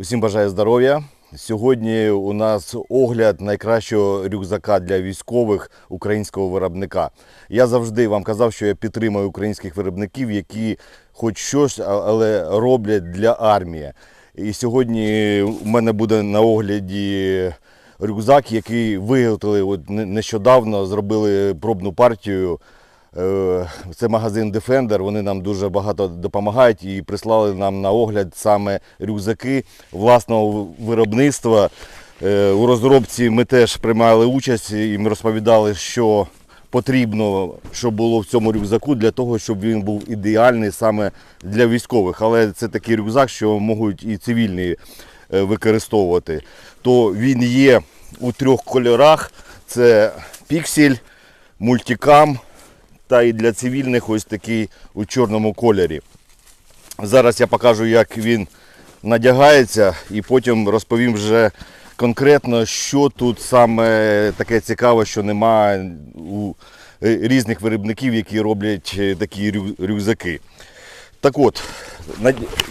Усім бажаю здоров'я. Сьогодні у нас огляд найкращого рюкзака для військових українського виробника. Я завжди вам казав, що я підтримую українських виробників, які хоч щось, але роблять для армії. І сьогодні у мене буде на огляді рюкзак, який виготовили от нещодавно, зробили пробну партію. Е, Це магазин Defender, вони нам дуже багато допомагають і прислали нам на огляд саме рюкзаки власного виробництва. Е, У розробці ми теж приймали участь і розповідали, що потрібно, щоб було в цьому рюкзаку для того, щоб він був ідеальний саме для військових. Але це такий рюкзак, що можуть і цивільні е, використовувати. То він є у трьох кольорах: це піксель, мультикам та і для цивільних ось такий у чорному кольорі. Зараз я покажу, як він надягається, і потім розповім вже конкретно, що тут саме таке цікаве, що немає у е, різних виробників, які роблять е, такі рюкзаки. Так от,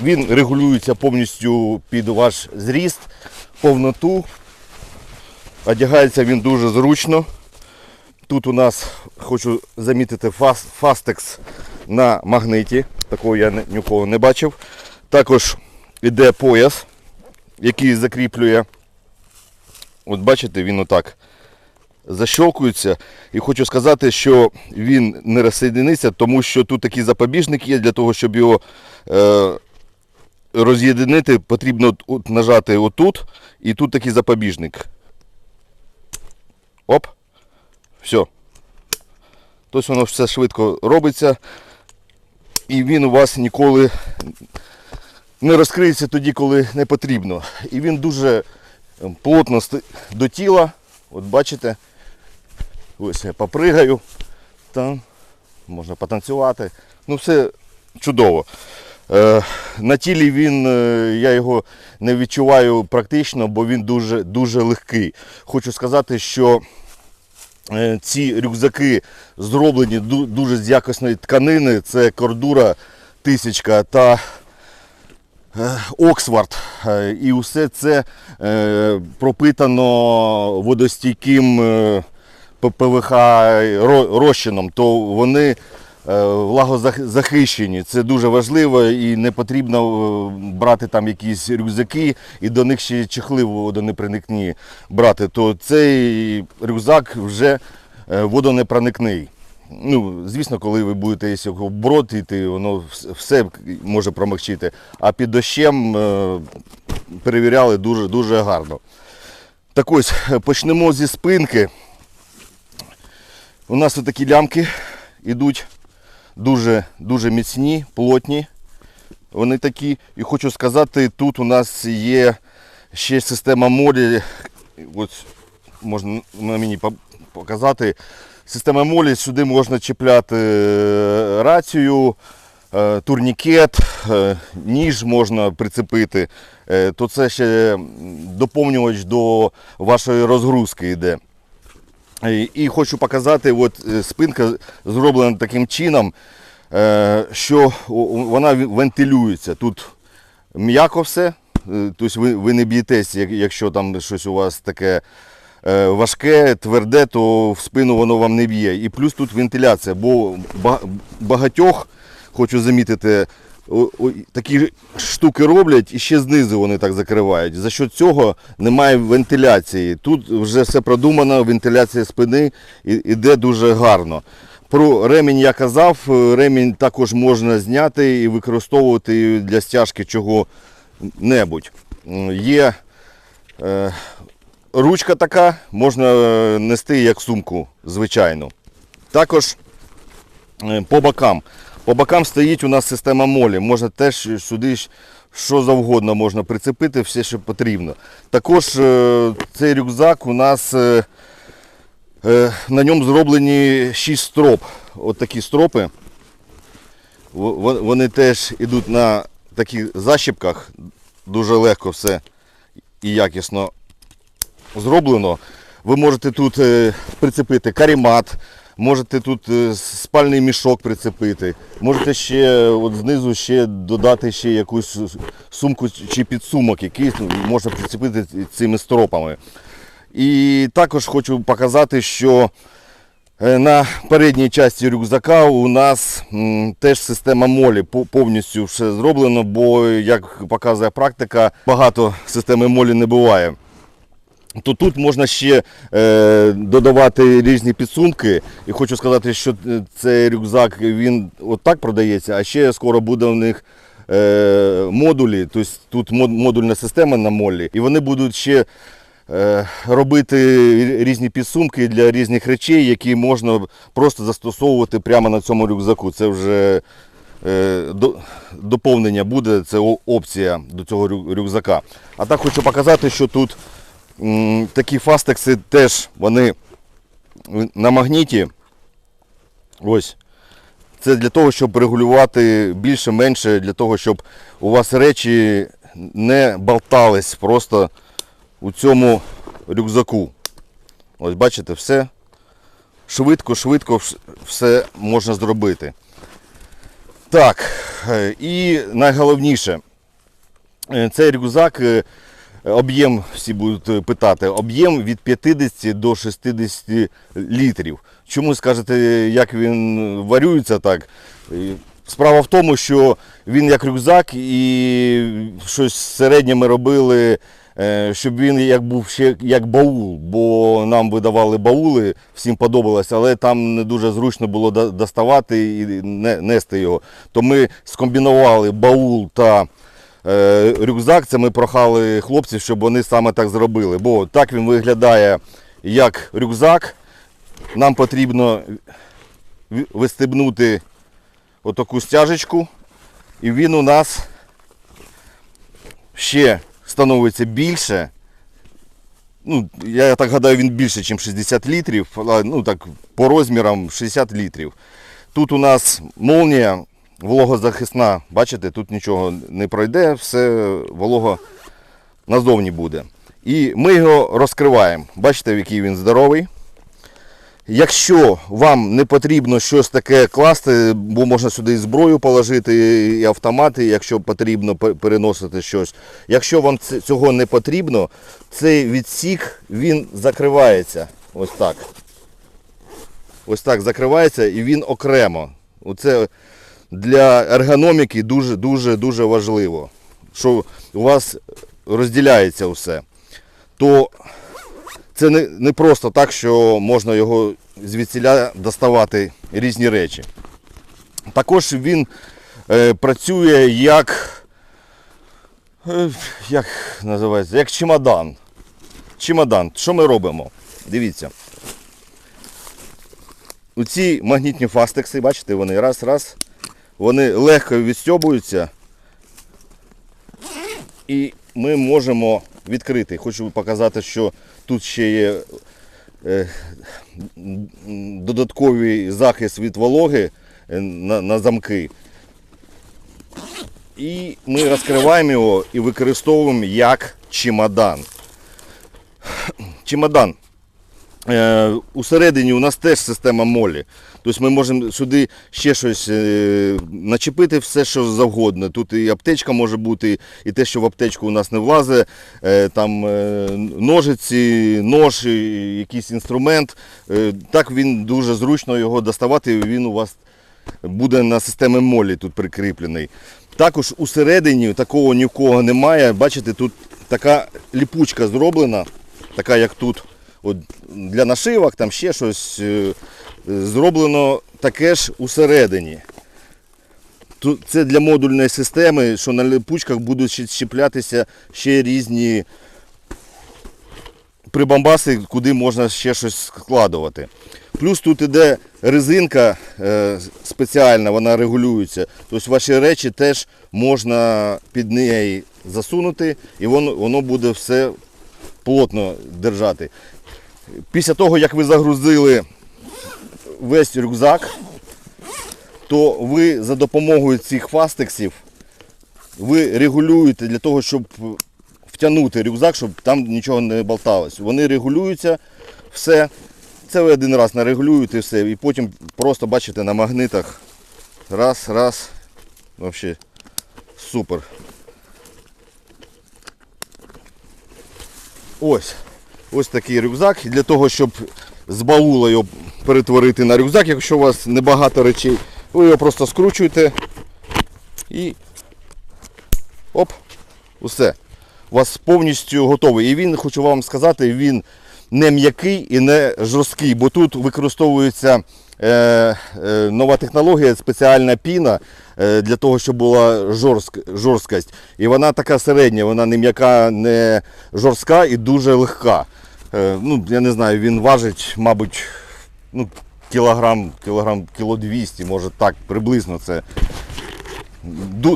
він регулюється повністю під ваш зріст, повноту. Одягається він дуже зручно. Тут у нас хочу замітити фастекс на магниті. Такого я ні- нікого не бачив. Також іде пояс, який закріплює. От бачите, він отак защолкується. І хочу сказати, що він не розсоєдиниться, тому що тут такий запобіжник є для того, щоб його е, роз'єдинити, потрібно от- от нажати отут, і тут такий запобіжник. Оп. Все. Тобто воно все швидко робиться. І він у вас ніколи не розкриється тоді, коли не потрібно. І він дуже ем, плотно до тіла. От бачите. Ось я попригаю. Там можна потанцювати. Ну все чудово. Е, на тілі він, е, я його не відчуваю практично, бо він дуже, дуже легкий. Хочу сказати, що Ці рюкзаки зроблені дуже з якісної тканини. Це кордура тисячка та е, Оксфорд. Е, І усе це е, пропитано водостійким ППВХ ПВХ розчином, то вони е, влагозахищені. Це дуже важливо і не потрібно е, брати там якісь рюкзаки і до них ще чехли водонепроникні брати. То цей рюкзак вже е, водонепроникний. Ну, звісно, коли ви будете якщо в брод йти, воно все може промокчити. А під дощем е, перевіряли дуже, дуже гарно. Так ось, е, почнемо зі спинки. У нас тут такі лямки йдуть дуже, дуже міцні, плотні. Вони такі. І хочу сказати, тут у нас є ще система молі. Ось можна на мені показати. Система молі, сюди можна чіпляти е, рацію, е, турнікет, е, ніж можна прицепити. То це ще доповнювач до вашої розгрузки йде. І- хочу показати, от е, спинка зроблена таким чином, е, що вона вентилюється. Тут м'яко все, тобто ви, не б'єтесь, якщо там щось у вас таке важке, тверде, то в спину воно вам не б'є. І плюс тут вентиляція, бо багатьох, хочу замітити, такі штуки роблять і ще знизу вони так закривають. За що цього немає вентиляції. Тут вже все продумано, вентиляція спини іде дуже гарно. Про ремінь я казав, е, ремінь також можна зняти і використовувати для стяжки чого-небудь. Є е, ручка така, можна е, нести як сумку, звичайно. Також е, по бокам. По бокам стоїть у нас система молі. Можна теж сюди що завгодно можна прицепити, все, що потрібно. Також е, цей рюкзак у нас е, е, на ньому зроблені 6 строп. От такі стропи. Во- во- Вони теж йдуть на таких защіпках. Дуже легко все і якісно зроблено. Ви можете тут прицепити карімат, можете тут е, спальний мішок прицепити, можете ще от знизу ще додати ще якусь сумку чи підсумок, який ну, можна прицепити цими стропами. І також хочу показати, що Е, На передній часті рюкзака у нас теж система молі повністю все зроблено, бо, як показує практика, багато системи молі не буває. То тут можна ще е, додавати різні підсумки. І хочу сказати, що е, цей рюкзак він отак продається, а ще скоро буде у них е, модулі. Тобто тут модульна система на молі, і вони будуть ще е, робити різні підсумки для різних речей, які можна просто застосовувати прямо на цьому рюкзаку. Це вже е, до- доповнення буде, це опція до цього рюкзака. А так хочу показати, що тут такі фастекси теж вони на магніті. Ось. Це для того, щоб регулювати більше-менше, для того, щоб у вас речі не болтались просто у цьому рюкзаку. Ось бачите, все швидко, швидко все можна зробити. Так, е, і найголовніше, е, цей рюкзак, е, об'єм, всі будуть е, питати, об'єм від 50 до 60 літрів. Чому скажете, як він варюється так? Справа в тому, що він як рюкзак і щось середнє ми робили, е, щоб він як був ще як баул, бо нам видавали баули, всім подобалось, але там не дуже зручно було доставати і нести його. То ми скомбінували баул та рюкзак. Це ми прохали хлопців, щоб вони саме так зробили. Бо так він виглядає як рюкзак. Нам потрібно вистебнути отаку стяжечку, і він у нас ще становиться більше. Ну, я так гадаю, він більше, ніж 60 літрів, ну так по розмірам 60 літрів. Тут у нас молнія вологозахисна, бачите, тут нічого не пройде, все волого назовні буде. І ми його розкриваємо. Бачите, який він здоровий. Якщо вам не потрібно щось таке класти, бо можна сюди і зброю положити, і автомати, якщо потрібно переносити щось. Якщо вам цього не потрібно, цей відсік він закривається. Ось так. Ось так закривається і він окремо. Оце для ергономіки дуже дуже дуже важливо, що у вас розділяється все. То це не, не просто так, що можна його звідсіля доставати різні речі. Також він е, працює як, е, як називається, як чемодан. Чемодан. Що ми робимо? Дивіться. Оці магнітні фастекси, бачите, вони раз-раз, вони легко відстьобуються. І ми можемо відкрити. Хочу показати, що тут ще є е, додатковий захист від вологи е, на, на замки. І ми розкриваємо його і використовуємо як чемодан. Чемодан. Е, усередині у нас теж система молі. Тобто ми можемо сюди ще щось е, начепити, все, що завгодно. Тут і аптечка може бути, і те, що в аптечку у нас не влазить, е, там е, ножиці, нож, і якийсь інструмент. Так він дуже зручно його доставати, він у вас буде на системі молі тут прикріплений. Також усередині такого ні в кого немає. Бачите, тут така ліпучка зроблена, така як тут от, для нашивок, там ще щось зроблено таке ж усередині. Це для модульної системи, що на липучках будуть щеплятися ще різні прибамбаси, куди можна ще щось складувати. Плюс тут іде резинка е, спеціальна, вона регулюється. Тобто ваші речі теж можна під неї засунути і воно буде все плотно держати. Після того, як ви загрузили весь рюкзак, то ви за допомогою цих фастексів ви регулюєте для того, щоб втягнути рюкзак, щоб там нічого не болталось. Вони регулюються все Це ви один раз нарегулюєте все. І потім просто бачите на магнитах. Раз, раз. Взагалі супер. Ось. Ось такий рюкзак. Для того, щоб з баула його перетворити на рюкзак, якщо у вас небагато речей, ви його просто скручуєте і оп, усе. У вас повністю готовий. І він, хочу вам сказати, він не м'який і не жорсткий, бо тут використовується е, е, нова технологія, спеціальна піна е, для того, щоб була жорстк, жорсткость. І вона така середня, вона не м'яка, не жорстка і дуже легка. Е, ну, я не знаю, він важить, мабуть, ну, кілограм, кілограм, кіло 200, може так, приблизно це.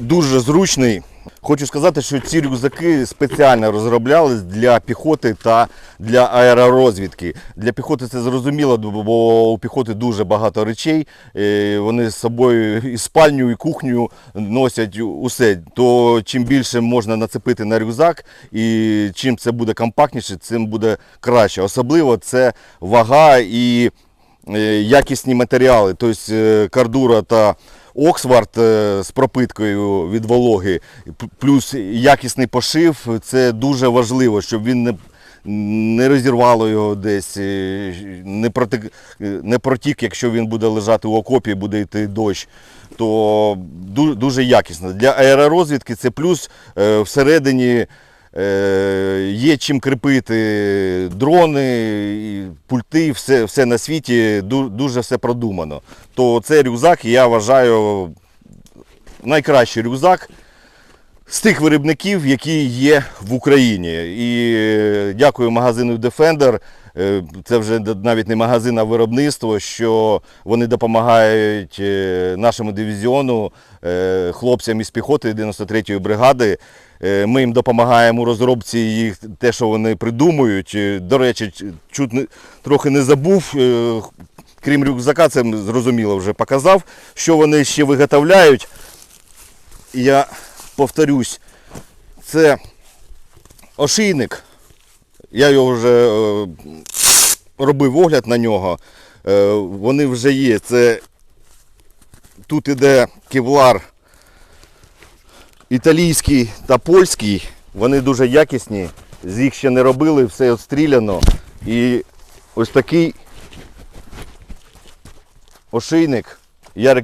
Дуже зручний. Хочу сказати, що ці рюкзаки спеціально розроблялись для піхоти та для аеророзвідки. Для піхоти це зрозуміло, бо у піхоти дуже багато речей. е, Вони з собою і спальню, і кухню носять усе. То чим більше можна нацепити на рюкзак, і чим це буде компактніше, цим буде краще. Особливо це вага і якісні матеріали, тобто е, кардура та Оксфорд е, з пропиткою від вологи, плюс якісний пошив, це дуже важливо, щоб він не, не розірвало його десь, е, не протік, е, не протік, якщо він буде лежати у окопі, буде йти дощ. То ду- дуже якісно. Для аеророзвідки це плюс е, всередині Е, Є чим кріпити дрони, пульти, все, все на світі, ду- дуже все продумано. То цей рюкзак я вважаю найкращий рюкзак з тих виробників, які є в Україні. І е, дякую магазину Defender. е, Це вже навіть не магазин, а виробництво, що вони допомагають е, нашому дивізіону, хлопцям із піхоти 93-ї бригади. Ми їм допомагаємо у розробці їх те, що вони придумують. До речі, чуть не, трохи не забув. Крім рюкзака, це зрозуміло вже показав, що вони ще виготовляють. Я повторюсь, це ошийник. Я його вже е, робив огляд на нього. Е, вони вже є. Це тут іде кевлар італійський та польський. Вони дуже якісні. З їх ще не робили, все отстріляно. І ось такий ошийник. Я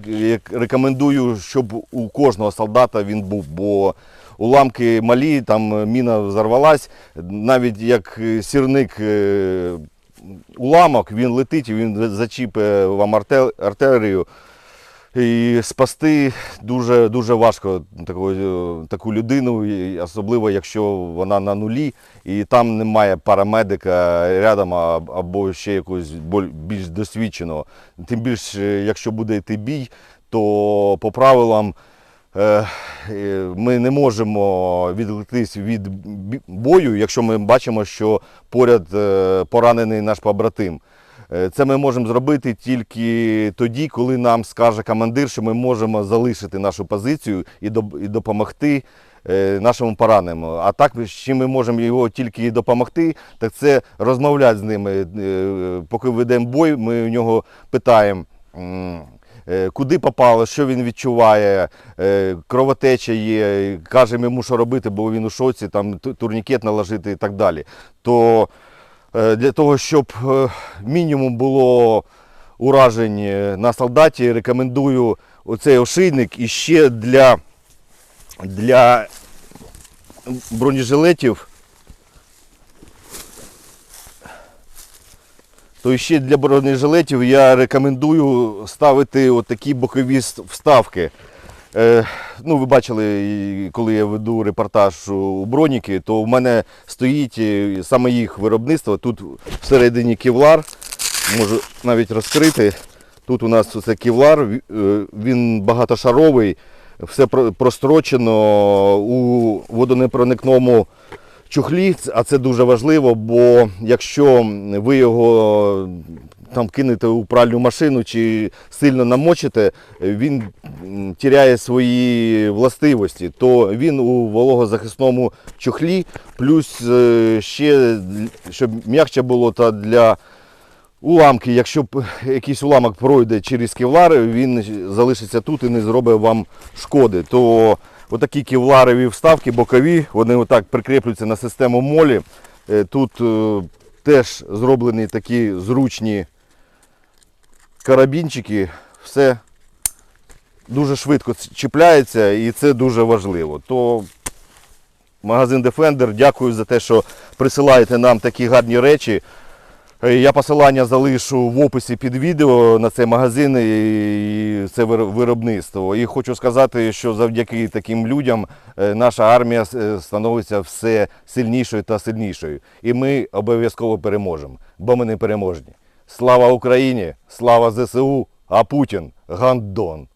рекомендую, щоб у кожного солдата він був, бо уламки малі, там міна взорвалась, навіть як е, сірник е, уламок, він летить і він зачіпе вам арте- артерію. І спасти дуже, дуже важко таку, е, таку людину, особливо якщо вона на нулі і там немає парамедика рядом або ще якогось більш досвідченого. Тим більше, якщо буде йти бій, то по правилам е, е, ми не можемо відволіктись від бою, якщо ми бачимо, що поряд поранений наш побратим. Е, Це ми можемо зробити тільки тоді, коли нам скаже командир, що ми можемо залишити нашу позицію і допомогти е, нашому пораненому. А так, чим ми можемо його тільки допомогти, так це розмовляти з ними. Е, Поки ведемо бой, ми у нього питаємо. Куди попало, що він відчуває, кровотеча є, кажемо йому, що робити, бо він у шоці, там турнікет наложити і так далі. То Для того, щоб е, мінімум було уражень е, на солдаті, рекомендую оцей ошийник і ще для, для бронежилетів. То ще для бронежилетів я рекомендую ставити отакі бокові вставки. Е, ну, ви бачили, коли я веду репортаж у броніки, то в мене стоїть е, саме їх виробництво. Тут всередині кевлар, можу навіть розкрити. Тут у нас це кевлар, е, він багатошаровий, все прострочено у водонепроникному чухлі, а це дуже важливо, бо якщо ви його там кинете у пральну машину чи сильно намочите, він тіряє свої властивості, то він у вологозахисному чохлі, плюс е, ще, щоб м'якше було та для уламки, якщо якийсь уламок пройде через кевлари, він залишиться тут і не зробить вам шкоди. То отакі кевларові вставки бокові, вони отак прикріплюються на систему молі. Е, Тут е, теж зроблені такі зручні карабінчики, все дуже швидко чіпляється і це дуже важливо. То магазин Defender, дякую за те, що присилаєте нам такі гарні речі. Е, Я посилання залишу в описі під відео на цей магазин і це вир- виробництво. І хочу сказати, що завдяки таким людям е, наша армія е, становиться все сильнішою та сильнішою. І ми обов'язково переможемо, бо ми не переможні. Слава Україні! Слава ЗСУ! А Путін гандон!